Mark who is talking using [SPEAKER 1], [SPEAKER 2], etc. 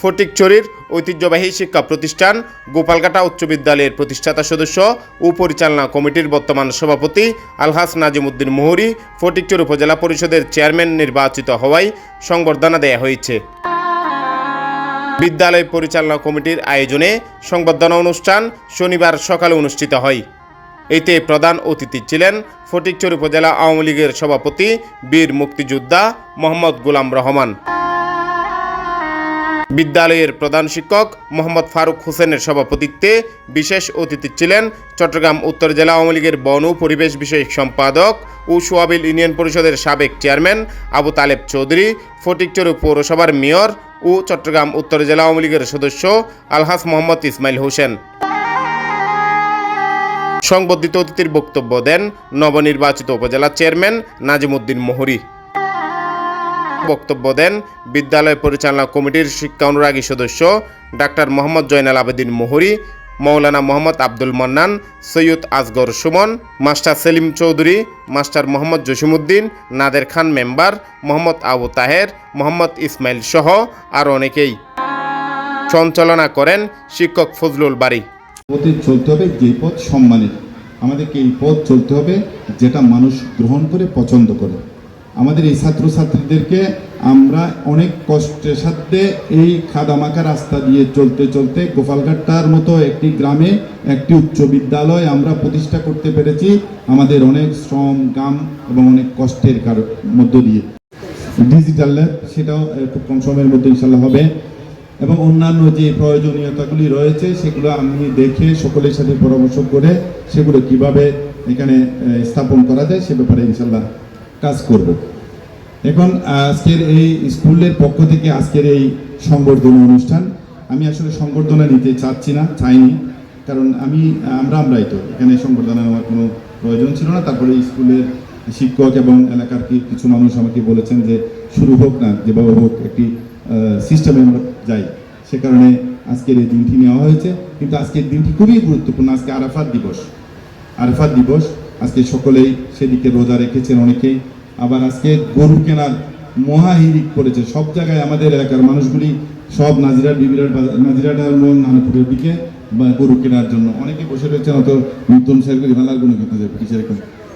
[SPEAKER 1] ফটিকচুরির ঐতিহ্যবাহী শিক্ষা প্রতিষ্ঠান গোপালঘাটা উচ্চ বিদ্যালয়ের প্রতিষ্ঠাতা সদস্য ও পরিচালনা কমিটির বর্তমান সভাপতি আলহাস নাজিমুদ্দিন মোহরি ফটিকচুর উপজেলা পরিষদের চেয়ারম্যান নির্বাচিত হওয়ায় সংবর্ধনা দেয়া হয়েছে। বিদ্যালয় পরিচালনা কমিটির আয়োজনে সংবর্ধনা অনুষ্ঠান শনিবার সকালে অনুষ্ঠিত হয়। এতে প্রধান অতিথি ছিলেন ফটিকচুর উপজেলা আওয়ামী লীগের সভাপতি বীর মুক্তিযোদ্ধা মোহাম্মদ গোলাম রহমান। বিদ্যালয়ের প্রধান শিক্ষক মোহাম্মদ ফারুক হোসেনের সভাপতিত্বে বিশেষ অতিথি ছিলেন চট্টগ্রাম উত্তর জেলা আওয়ামী লীগের বন ও পরিবেশ বিষয়ক সম্পাদক ও সোয়াবিল ইউনিয়ন পরিষদের সাবেক চেয়ারম্যান আবু তালেব চৌধুরী, ফটিকচুর পৌরসভার মেয়র ও চট্টগ্রাম উত্তর জেলা আওয়ামী লীগের সদস্য আলহাস মোহাম্মদ ইসমাইল হোসেন। সংবর্ধিত অতিথির বক্তব্য দেন নবনির্বাচিত উপজেলা চেয়ারম্যান নাজিমুদ্দিন মোহরি। বক্তব্য দেন বিদ্যালয় পরিচালনা কমিটির শিক্ষা অনুরাগী সদস্য doctor Mohammad Joynal Abedin Mohori, Maulana Mohammad Abdul Mannan, Syed Asgar Sumon, master Selim Chowdhury, master Mohammad Jasimuddin Nader Khan member, Mohammad Abu Taher, Mohammad Ismail সহ আরও অনেকেই। সঞ্চালনা করেন শিক্ষক ফজলুল বাড়ি
[SPEAKER 2] পথে চলতে হবে, যে পথ সম্মানের। আমাদেরকে এই পথ চলতে হবে, যেটা মানুষ গ্রহণ করে, পছন্দ করে। আমাদের এই ছাত্রছাত্রীদেরকে আমরা অনেক কষ্টের সাথে এই খাদামাকা রাস্তা দিয়ে চলতে চলতে গোপালঘাটটার মতো একটি গ্রামে একটি উচ্চ বিদ্যালয় আমরা প্রতিষ্ঠা করতে পেরেছি আমাদের অনেক শ্রম গাম এবং অনেক কষ্টের মধ্য দিয়ে। ডিজিটাল ল্যাব সেটাও খুব কম সময়ের মধ্যে ইনশাল্লাহ হবে। এবং অন্যান্য যে প্রয়োজনীয়তাগুলি রয়েছে, সেগুলো আমি দেখে সকলের সাথে পরামর্শ করে সেগুলো কীভাবে এখানে স্থাপন করা যায়, সে ব্যাপারে ইনশাল্লাহ কাজ করব। এখন, আজকের এই স্কুলের পক্ষ থেকে আজকের এই সংবর্ধনা অনুষ্ঠান, আমি আসলে সংবর্ধনা নিতে চাচ্ছি না, চাইনি, কারণ আমি, আমরা আমরাই তো, এখানে সংবর্ধনা নেওয়ার কোনো প্রয়োজন ছিল না, তারপরে স্কুলের শিক্ষক এবং এলাকার কি- কিছু মানুষ আমাকে বলেছেন যে শুরু হোক না, যেভাবে হোক একটি সিস্টেমে আমরা যাই। সে কারণে আজকের এই দিনটি নেওয়া হয়েছে, কিন্তু আজকের দিনটি খুবই গুরুত্বপূর্ণ, আজকে আরাফাত দিবস। আরাফাত দিবস আজকে সকলেই সেদিকে রোজা রেখেছেন অনেকেই। আবার আজকে গরু কেনার মহাহিরিক করেছে সব জায়গায় আমাদের এলাকার মানুষগুলি সব নাজিরার বিবিরার বাজার- নাজিরাট নানপুরের দিকে বা গরু কেনার জন্য। অনেকে বসে রয়েছেন অত নতুন সাইকেল ভালো কোনো কথা যাবে